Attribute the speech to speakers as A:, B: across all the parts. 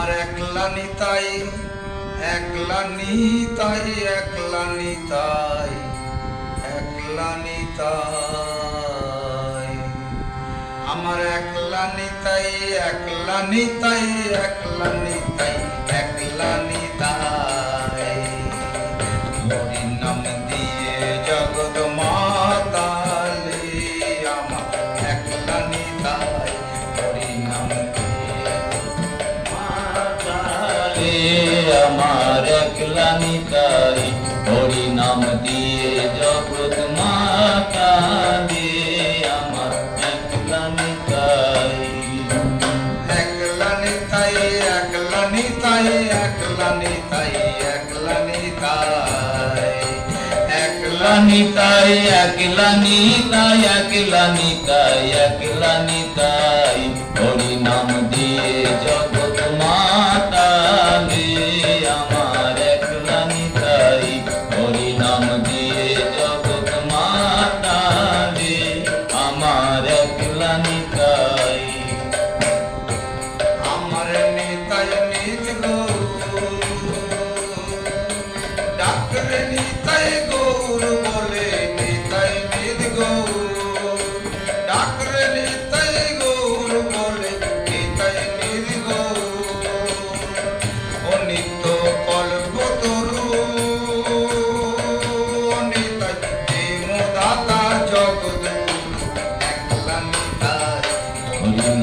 A: আমার একলা নিতাই একলা নিতাই একলা নিতাই একলা নিতাই। আমার একলা নিতাই একলা নিতাই একলা নিতাই একলা আমার একলা নিতাই হরি নাম দিয়ে
B: জগৎ মাতালে আমার একলা নিতাই
A: একলা নিতাই একলা নিতাই একলা নিতাই একলা নিতাই একলা
B: একলা নিতাই একলা নিতাই একলা নিতাই একলা নিতাই হরি নাম দিয়ে জগৎ নিতাই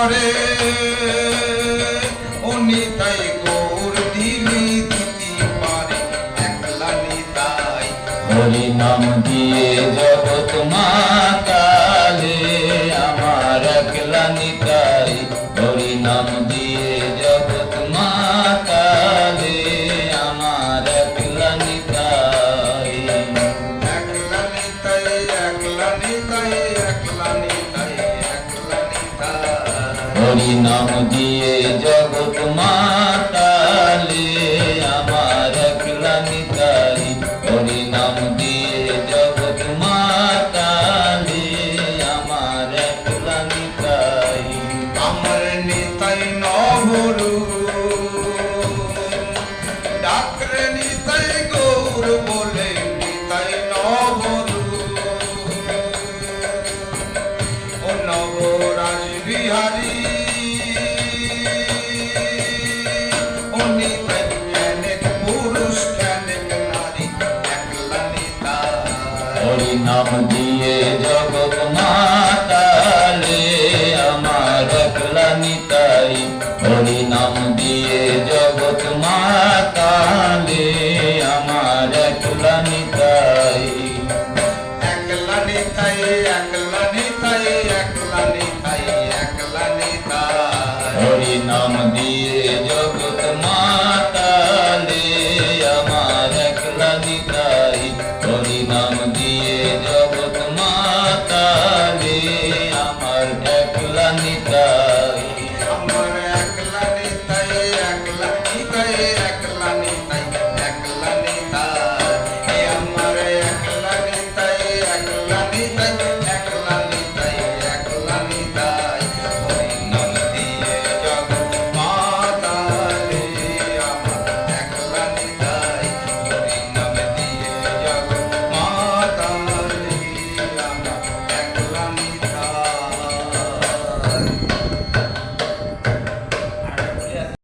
A: করে। ও নিতাই গৌর দিলি দিতে পারে একলা নিতাই।
B: হরি নাম দিয়ে হরি নাম দিয়ে জগৎ মাতালে আমার একলা নিতাই হরি নাম দিয়ে জগৎ মাতালে আমার একলা নিতাই আমার নিতাই
A: নহরু
B: নাম দিয়ে জগৎ মাতালে আমার একলা নিতাই হরি নাম দিয়ে জগৎ মাতালে আমার একলা নিতাই
A: একলা নিতাই একলা